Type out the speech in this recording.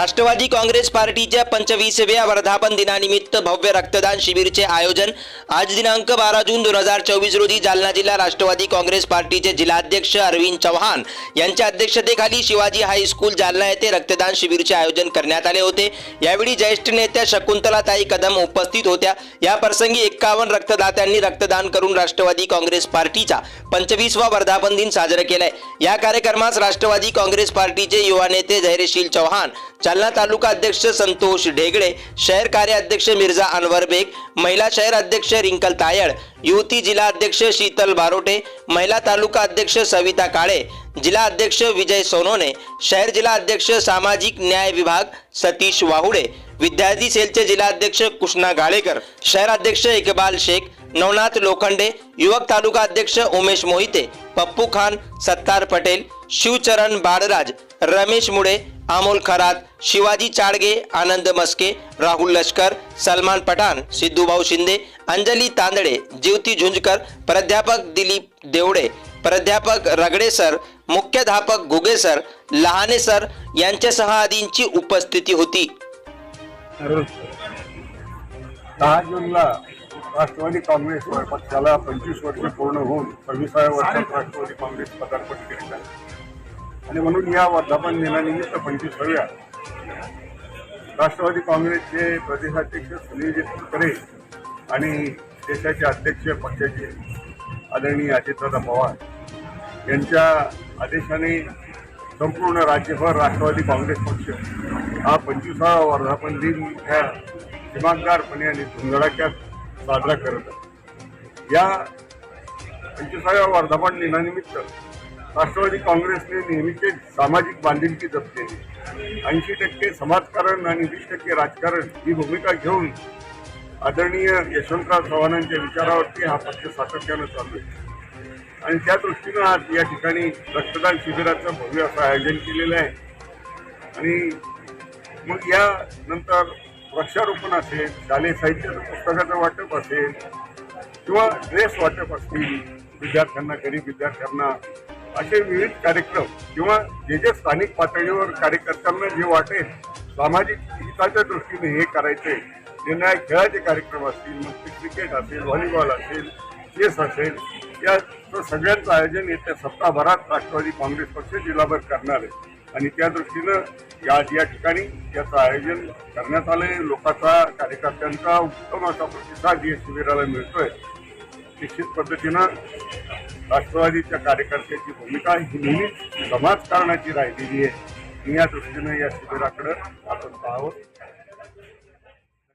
राष्ट्रवादी काँग्रेस पार्टीच्या पंचवीसव्या वर्धापन दिनानिमित्त भव्य रक्तदान शिबिरचे आयोजन आज दिनांक बारा जून दोन हजार चोवीस रोजी जालना जिल्हा राष्ट्रवादी काँग्रेस पार्टीचे जिल्हाध्यक्ष अरविंद चव्हाण यांच्या अध्यक्षतेखाली शिवाजी हायस्कूल जालना येथे रक्तदान शिबिरचे आयोजन करण्यात आले होते. यावेळी ज्येष्ठ नेत्या शकुंतलाताई कदम उपस्थित होत्या. या प्रसंगी एक्कावन्न रक्तदात्यांनी रक्तदान करून राष्ट्रवादी काँग्रेस पार्टीचा पंचवीसवा वर्धापन दिन साजरा केलाय. या कार्यक्रमास राष्ट्रवादी काँग्रेस पार्टीचे युवा नेते धैर्यशील चव्हाण जालना तालुका अध्यक्ष संतोष ढेगडे शहर कार्याध्यक्ष मिर्झा अनवर बेग महिला शहर अध्यक्ष रिंकल तायळ युवती जिल्हा अध्यक्ष शीतल बारोटे महिला तालुका अध्यक्ष सविता काळे जिल्हा अध्यक्ष विजय सोनोने शहर जिल्हा अध्यक्ष सामाजिक न्याय विभाग सतीश वाहुडे विद्यार्थी सेलचे जिल्हाध्यक्ष कृष्णा गाळेकर शहराध्यक्ष इकबाल शेख नवनाथ लोखंडे युवक तालुका अध्यक्ष उमेश मोहिते पप्पू खान सत्तार पटेल शिवचरण बाळराज रमेश मुळे अमोल खरात शिवाजी चाडगे आनंद मस्के राहुल लष्कर सलमान पठाण सिद्धूभाऊ शिंदे अंजली तांदळे ज्योती झुंजकर प्राध्यापक दिलीप देवडे प्राध्यापक रगडे सर मुख्याध्यापक घुगे सर लहाने सर यांच्यासह आदींची उपस्थिती होती. दहा जूनला राष्ट्रवादी काँग्रेस पक्षाला पंचवीस वर्ष पूर्ण होऊन सव्वीसाव्या वर्षात राष्ट्रवादी काँग्रेस पदार्पण करीत आणि म्हणून या वर्धापन दिनानिमित्त पंचवीसाव्या राष्ट्रवादी काँग्रेसचे प्रदेशाध्यक्ष सुनील तटकरे आणि देशाचे अध्यक्ष पक्षाचे आदरणीय अजितदादा पवार यांच्या आदेशाने संपूर्ण राज्यभर राष्ट्रवादी काँग्रेस पक्ष हा पंचवीसावा वर्धापन दिन ह्या दिमागदारपणे आणि धुमधडाक्यात साजरा करत आहे. या पंचवीसाव्या वर्धापन दिनानिमित्त राष्ट्रवादी काँग्रेसने नेहमीचे सामाजिक बांधिलकी जपते ऐंशी टक्के समाजकारण आणि वीस टक्के राजकारण ही भूमिका घेऊन आदरणीय यशवंतराव चव्हाणांच्या विचारावरती हा पक्ष सातत्यानं चालू आहे. आणि त्या दृष्टीनं आज या ठिकाणी रक्तदान शिबिराचं भव्य असं आयोजन केलेलं आहे. आणि मग या नंतर वृक्षारोपण असेल शालेय साहित्याचं पुस्तकाचं वाटप असेल किंवा ड्रेस वाटप असतील विद्यार्थ्यांना गरीब विद्यार्थ्यांना असे विविध कार्यक्रम किंवा जे जे स्थानिक पातळीवर कार्यकर्त्यांना जे वाटेल सामाजिक हिताच्या दृष्टीने हे करायचे निर्णायक खेळाचे कार्यक्रम असतील मग ते क्रिकेट असेल व्हॉलीबॉल असेल चेस असेल या सगळ्यांचं आयोजन येत्या सप्ताहभरात राष्ट्रवादी काँग्रेस पक्ष जिल्हाभर करणार आहे. आणि त्या दृष्टीनं या या ठिकाणी याचं आयोजन करण्यात आलंय. लोकांचा कार्यकर्त्यांचा उत्तम असा प्रतिसाद या शिबिराला मिळतोय. निश्चित पद्धतीनं राष्ट्रवादीच्या कार्यकर्त्याची भूमिका ही नेहमीच समाजकारणाची राहिलेली आहे. मी या दृष्टीनं या शिबिराकडं आपण पाहावं.